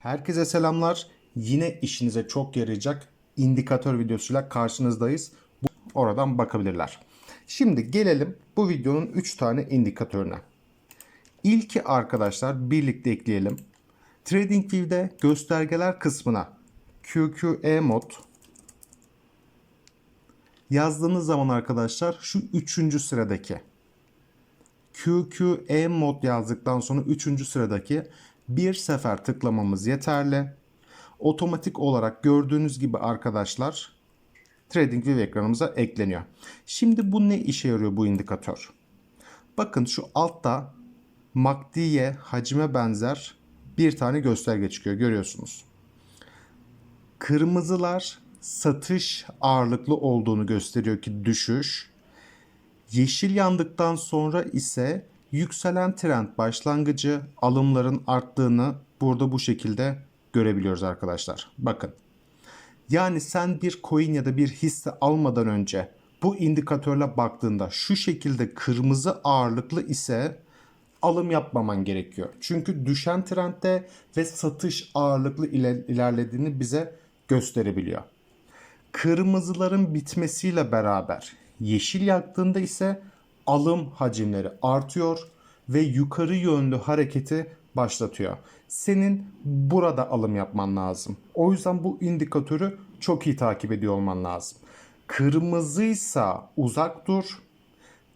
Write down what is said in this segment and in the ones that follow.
Herkese selamlar. Yine işinize çok yarayacak indikatör videosuyla karşınızdayız. Oradan bakabilirler. Şimdi gelelim bu videonun 3 tane indikatörüne. İlki arkadaşlar birlikte ekleyelim. TradingView'de göstergeler kısmına QQE mod yazdığınız zaman arkadaşlar şu üçüncü sıradaki QQE mod yazdıktan sonra 3. sıradaki bir sefer tıklamamız yeterli. Otomatik olarak gördüğünüz gibi arkadaşlar TradingView ekranımıza ekleniyor. Şimdi bu ne işe yarıyor bu indikatör? Bakın şu altta MACD'ye hacime benzer bir tane gösterge çıkıyor görüyorsunuz. Kırmızılar satış ağırlıklı olduğunu gösteriyor ki düşüş. Yeşil yandıktan sonra ise yükselen trend başlangıcı alımların arttığını burada bu şekilde görebiliyoruz arkadaşlar. Bakın. Yani sen bir coin ya da bir hisse almadan önce bu indikatörle baktığında şu şekilde kırmızı ağırlıklı ise alım yapmaman gerekiyor. Çünkü düşen trendde ve satış ağırlıklı iler- ilerlediğini bize gösterebiliyor. Kırmızıların bitmesiyle beraber yeşil yaktığında ise alım hacimleri artıyor ve yukarı yönlü hareketi başlatıyor. Senin burada alım yapman lazım. O yüzden bu indikatörü çok iyi takip ediyor olman lazım. Kırmızıysa uzak dur.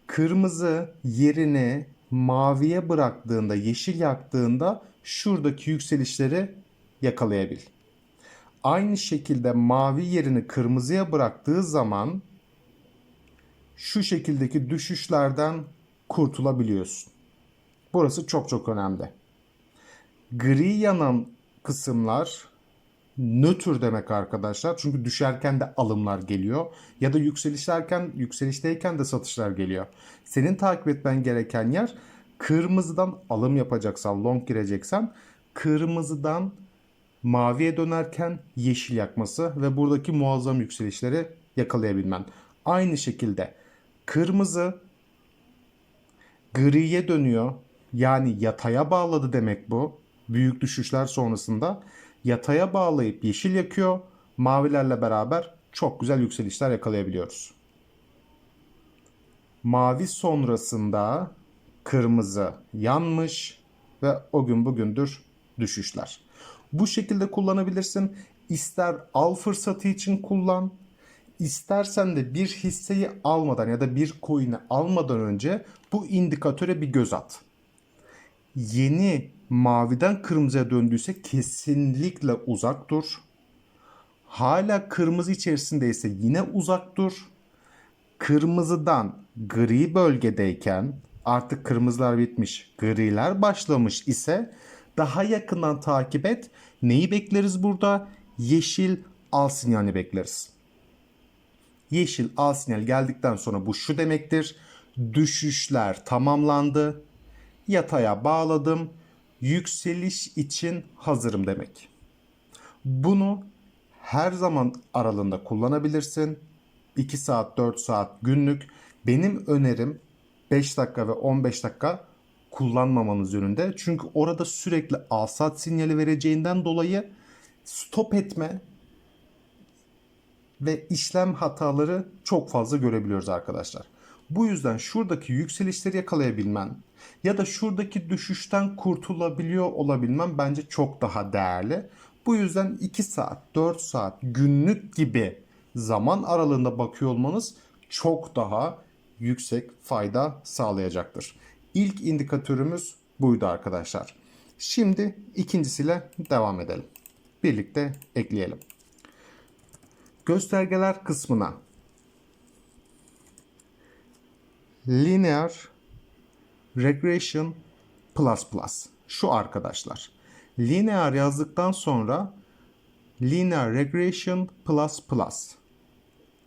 Kırmızı yerini maviye bıraktığında, yeşil yaktığında şuradaki yükselişleri yakalayabil. Aynı şekilde mavi yerini kırmızıya bıraktığı zaman şu şekildeki düşüşlerden kurtulabiliyorsun. Burası çok çok önemli. Gri yanan kısımlar nötr demek arkadaşlar. Çünkü düşerken de alımlar geliyor ya da yükselişlerken yükselişteyken de satışlar geliyor. Senin takip etmen gereken yer kırmızıdan alım yapacaksan, long gireceksen kırmızıdan maviye dönerken yeşil yakması ve buradaki muazzam yükselişleri yakalayabilmen. Aynı şekilde kırmızı griye dönüyor. Yani yataya bağladı demek bu. Büyük düşüşler sonrasında yataya bağlayıp yeşil yakıyor. Mavilerle beraber çok güzel yükselişler yakalayabiliyoruz. Mavi sonrasında kırmızı yanmış ve o gün bugündür düşüşler. Bu şekilde kullanabilirsin. İster al fırsatı için kullan, İstersen de bir hisseyi almadan ya da bir coin'i almadan önce bu indikatöre bir göz at. Yeni maviden kırmızıya döndüyse kesinlikle uzak dur. Hala kırmızı içerisindeyse yine uzak dur. Kırmızıdan gri bölgedeyken artık kırmızılar bitmiş, griler başlamış ise daha yakından takip et. Neyi bekleriz burada? Yeşil al sinyalini bekleriz. Yeşil al sinyal geldikten sonra bu şu demektir. Düşüşler tamamlandı. Yataya bağladım. Yükseliş için hazırım demek. Bunu her zaman aralığında kullanabilirsin. 2 saat, 4 saat günlük. Benim önerim 5 dakika ve 15 dakika kullanmamanız yönünde. Çünkü orada sürekli al sat sinyali vereceğinden dolayı stop etme ve işlem hataları çok fazla görebiliyoruz arkadaşlar. Bu yüzden şuradaki yükselişleri yakalayabilmen ya da şuradaki düşüşten kurtulabiliyor olabilmen bence çok daha değerli. Bu yüzden 2 saat, 4 saat günlük gibi zaman aralığında bakıyor olmanız çok daha yüksek fayda sağlayacaktır. İlk indikatörümüz buydu arkadaşlar. Şimdi ikincisiyle devam edelim. Birlikte ekleyelim göstergeler kısmına linear regression plus plus şu arkadaşlar. Linear yazdıktan sonra linear regression plus plus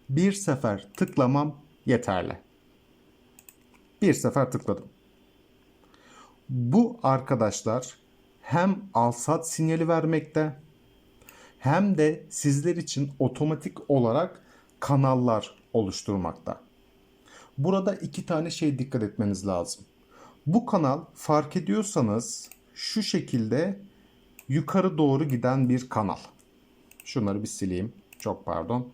bir sefer tıklamam yeterli. Bir sefer tıkladım. Bu arkadaşlar hem al sat sinyali vermekte hem de sizler için otomatik olarak kanallar oluşturmakta. Burada iki tane şey dikkat etmeniz lazım. Bu kanal fark ediyorsanız şu şekilde yukarı doğru giden bir kanal. Şunları bir sileyim. Çok pardon.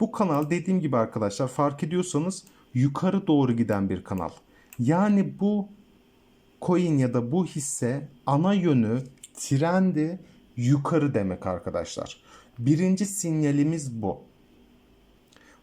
Bu kanal dediğim gibi arkadaşlar fark ediyorsanız yukarı doğru giden bir kanal. Yani bu coin ya da bu hisse ana yönü trendi yukarı demek arkadaşlar. Birinci sinyalimiz bu.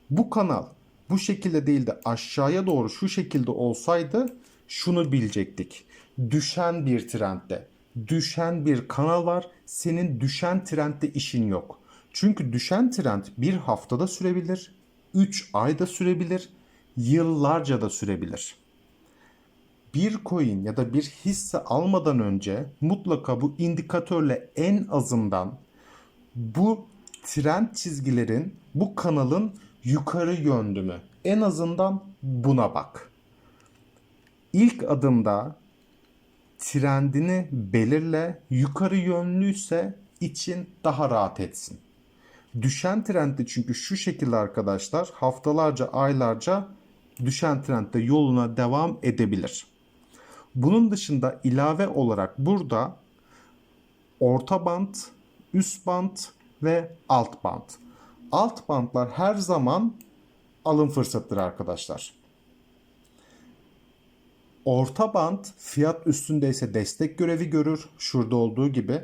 Bu kanal bu şekilde değil de aşağıya doğru şu şekilde olsaydı şunu bilecektik. Düşen bir trendde, düşen bir kanal var. Senin düşen trendde işin yok. Çünkü düşen trend bir haftada sürebilir, 3 ayda sürebilir, yıllarca da sürebilir. Bir coin ya da bir hisse almadan önce mutlaka bu indikatörle en azından bu trend çizgilerin bu kanalın yukarı yönlü mü? En azından buna bak. İlk adımda trendini belirle. Yukarı yönlüyse için daha rahat etsin. Düşen trendde çünkü şu şekilde arkadaşlar haftalarca aylarca düşen trendde yoluna devam edebilir. Bunun dışında ilave olarak burada orta band, üst band ve alt band. Alt bandlar her zaman alım fırsatıdır arkadaşlar. Orta band fiyat üstündeyse destek görevi görür. Şurada olduğu gibi.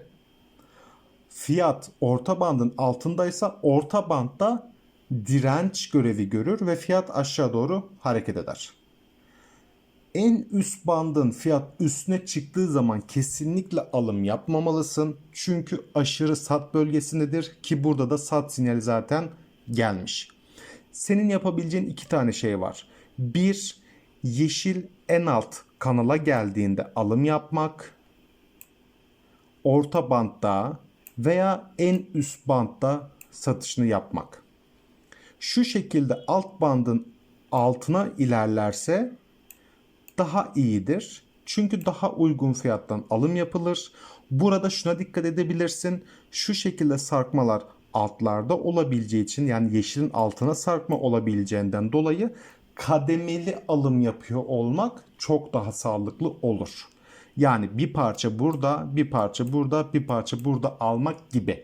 Fiyat orta bandın altındaysa orta bandda direnç görevi görür ve fiyat aşağı doğru hareket eder. En üst bandın fiyat üstüne çıktığı zaman kesinlikle alım yapmamalısın. Çünkü aşırı sat bölgesindedir ki burada da sat sinyali zaten gelmiş. Senin yapabileceğin iki tane şey var. Bir, yeşil en alt kanala geldiğinde alım yapmak. Orta bantta veya en üst bantta satışını yapmak. Şu şekilde alt bandın altına ilerlerse daha iyidir. Çünkü daha uygun fiyattan alım yapılır. Burada şuna dikkat edebilirsin. Şu şekilde sarkmalar altlarda olabileceği için yani yeşilin altına sarkma olabileceğinden dolayı kademeli alım yapıyor olmak çok daha sağlıklı olur. Yani bir parça burada, bir parça burada, bir parça burada almak gibi.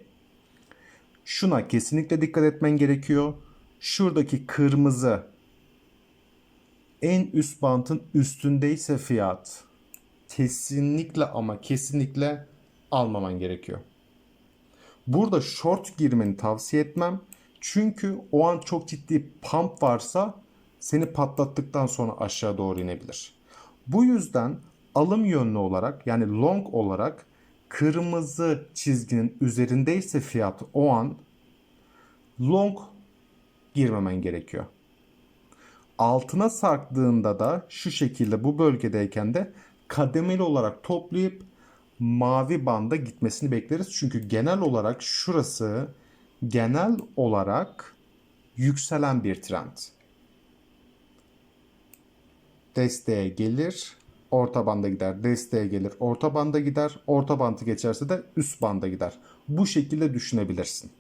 Şuna kesinlikle dikkat etmen gerekiyor. Şuradaki kırmızı en üst bantın üstündeyse fiyat kesinlikle ama kesinlikle almaman gerekiyor. Burada short girmeni tavsiye etmem. Çünkü o an çok ciddi pump varsa seni patlattıktan sonra aşağı doğru inebilir. Bu yüzden alım yönlü olarak yani long olarak kırmızı çizginin üzerindeyse fiyat o an long girmemen gerekiyor. Altına sarktığında da şu şekilde bu bölgedeyken de kademeli olarak toplayıp mavi banda gitmesini bekleriz. Çünkü genel olarak şurası genel olarak yükselen bir trend. Desteğe gelir, orta banda gider, desteğe gelir, orta banda gider, orta bandı geçerse de üst banda gider. Bu şekilde düşünebilirsin.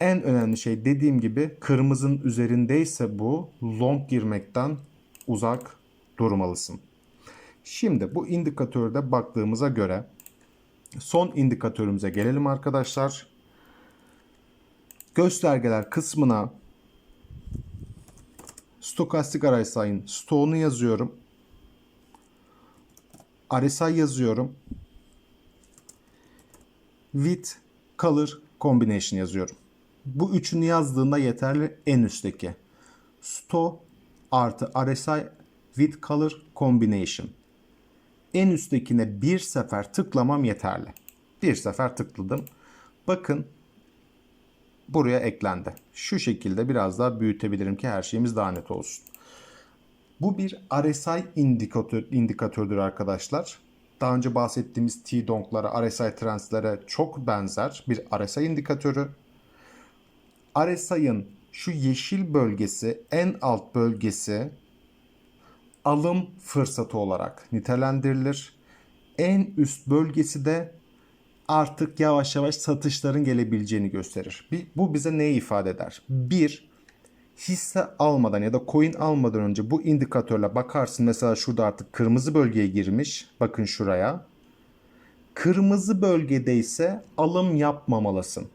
En önemli şey dediğim gibi kırmızının üzerindeyse bu long girmekten uzak durmalısın. Şimdi bu indikatörde baktığımıza göre son indikatörümüze gelelim arkadaşlar. Göstergeler kısmına stokastik RSI'nin stoğunu yazıyorum. RSI yazıyorum. With Color Combination yazıyorum. Bu üçünü yazdığında yeterli en üstteki. Sto artı RSI with color combination. En üsttekine bir sefer tıklamam yeterli. Bir sefer tıkladım. Bakın buraya eklendi. Şu şekilde biraz daha büyütebilirim ki her şeyimiz daha net olsun. Bu bir RSI indikatör, indikatördür arkadaşlar. Daha önce bahsettiğimiz T-Donk'lara, RSI Trendslere çok benzer bir RSI indikatörü. RSI'ın şu yeşil bölgesi, en alt bölgesi alım fırsatı olarak nitelendirilir. En üst bölgesi de artık yavaş yavaş satışların gelebileceğini gösterir. Bu bize neyi ifade eder? Bir, hisse almadan ya da coin almadan önce bu indikatörle bakarsın. Mesela şurada artık kırmızı bölgeye girmiş. Bakın şuraya. Kırmızı bölgede ise alım yapmamalısın.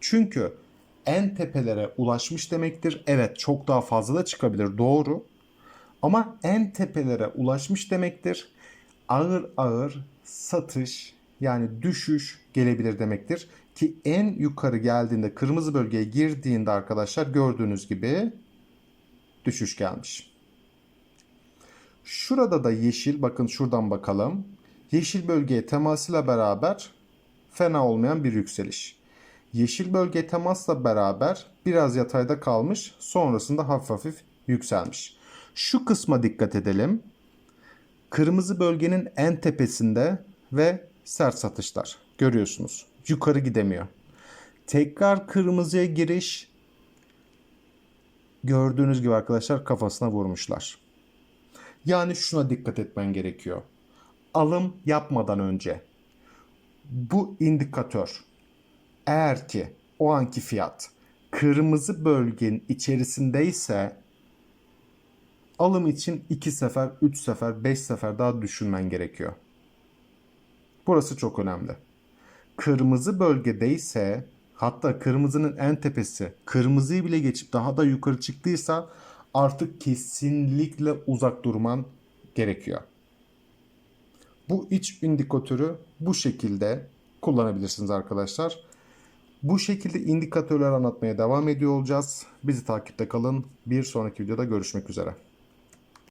Çünkü en tepelere ulaşmış demektir. Evet çok daha fazla da çıkabilir doğru. Ama en tepelere ulaşmış demektir. Ağır ağır satış yani düşüş gelebilir demektir. Ki en yukarı geldiğinde kırmızı bölgeye girdiğinde arkadaşlar gördüğünüz gibi düşüş gelmiş. Şurada da yeşil bakın şuradan bakalım. Yeşil bölgeye temasıyla beraber fena olmayan bir yükseliş. Yeşil bölge temasla beraber biraz yatayda kalmış sonrasında hafif hafif yükselmiş. Şu kısma dikkat edelim. Kırmızı bölgenin en tepesinde ve sert satışlar. Görüyorsunuz. Yukarı gidemiyor. Tekrar kırmızıya giriş. Gördüğünüz gibi arkadaşlar kafasına vurmuşlar. Yani şuna dikkat etmen gerekiyor. Alım yapmadan önce bu indikatör eğer ki o anki fiyat kırmızı bölgenin içerisindeyse alım için 2 sefer, 3 sefer, 5 sefer daha düşünmen gerekiyor. Burası çok önemli. Kırmızı bölgedeyse hatta kırmızının en tepesi kırmızıyı bile geçip daha da yukarı çıktıysa artık kesinlikle uzak durman gerekiyor. Bu iç indikatörü bu şekilde kullanabilirsiniz arkadaşlar. Bu şekilde indikatörler anlatmaya devam ediyor olacağız. Bizi takipte kalın. Bir sonraki videoda görüşmek üzere.